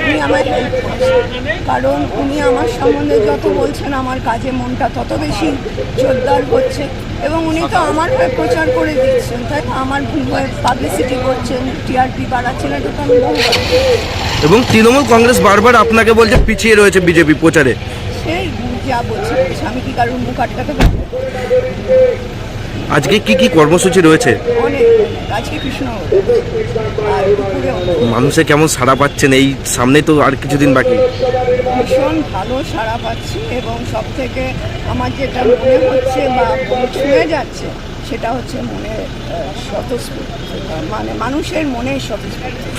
উনি আমার কারণ উনি আমার সম্বন্ধে যত বলছেন আমার কাজে মনটা তত বেশি জোরদার হচ্ছে এবং উনি তো আমার হয়ে প্রচার করে দিচ্ছেন। তাই? আমার হয়ে পাবলিসিটি করছেন টিআরপি বাড়াচ্ছেন এটা তো আমি এবং তৃণমূল কংগ্রেস বারবার আপনাকে বলছে পিছিয়ে রয়েছে বিজেপি প্রচারে। সেই যা বলছে। আমি কি কারোর মুখ আটকাতে পারব? আজকে কি কি কর্মসূচি রয়েছে? অনেক। আজকে কৃষ্ণ মানুষে কেমন সাড়া পাচ্ছেন? এই সামনে তো আর কিছুদিন বাকি। ভীষণ ভালো সাড়া পাচ্ছি এবং সব থেকে আমার যেটা মনে হচ্ছে বা ছুঁয়ে যাচ্ছে সেটা হচ্ছে মনে স্বতঃস্ফূর্তি মানে মানুষের মনে স্বতঃস্ফূর্তি।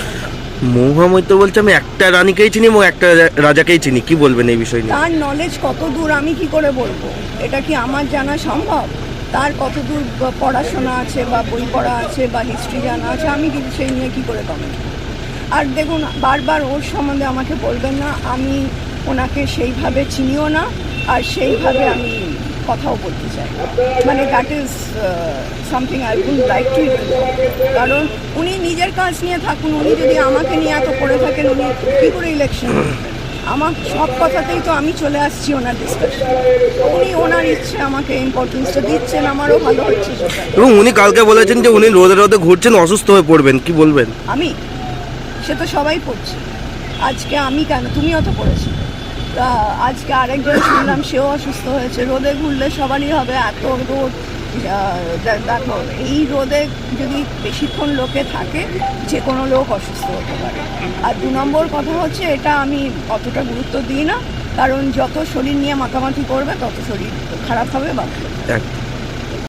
মৌহাময় বলছে আমি একটা রানীকেই চিনি এবং একটা রাজা- রাজাকেই চিনি। কি বলবেন এই বিষয় নিয়ে? তার নলেজ কত দূর আমি কি করে বলব? এটা কি আমার জানা সম্ভব? তার কত দূর পড়াশোনা আছে বা বই পড়া আছে বা হিস্ট্রি জানা আছে, আমি কিন্তু সেই নিয়ে কী করে কমেন্ট আর দেখুন, বারবার ওর সম্বন্ধে আমাকে বলবেন না, আমি ওনাকে সেইভাবে চিনিও না, আর সেইভাবে আমি কথাও বলতে চাই মানে that is something I would like to কারণ উনি নিজের কাজ নিয়ে থাকুন, উনি যদি আমাকে নিয়ে এত করে থাকেন, উনি কী করে ইলেকশন আমার সব কথাতেই তো আমি চলে আসছি ওনার ডিসকাশন উনি ওনার ইচ্ছে আমাকে ইম্পর্টেন্সটা দিচ্ছেন আমারও ভালো হচ্ছে সেটা। এবং উনি কালকে বলেছেন যে উনি রোদে রোদে ঘুরছেন অসুস্থ হয়ে পড়বেন কি বলবেন? আমি? সে তো সবাই পড়ছে। আজকে আমি কেন? তুমিও তো পড়েছো। তা আজকে আরেকজন শুনলাম সেও অসুস্থ হয়েছে। রোদে ঘুরলে সবারই হবে এত রোদ। দেখো এই রোদে যদি বেশিক্ষণ লোকে থাকে, যে কোনো লোক অসুস্থ হতে পারে। আর দু নম্বর কথা হচ্ছে, এটা আমি অতটা গুরুত্ব দিই না, কারণ যত শরীর নিয়ে মাথামাথি করবে, তত শরীর খারাপ হবে বা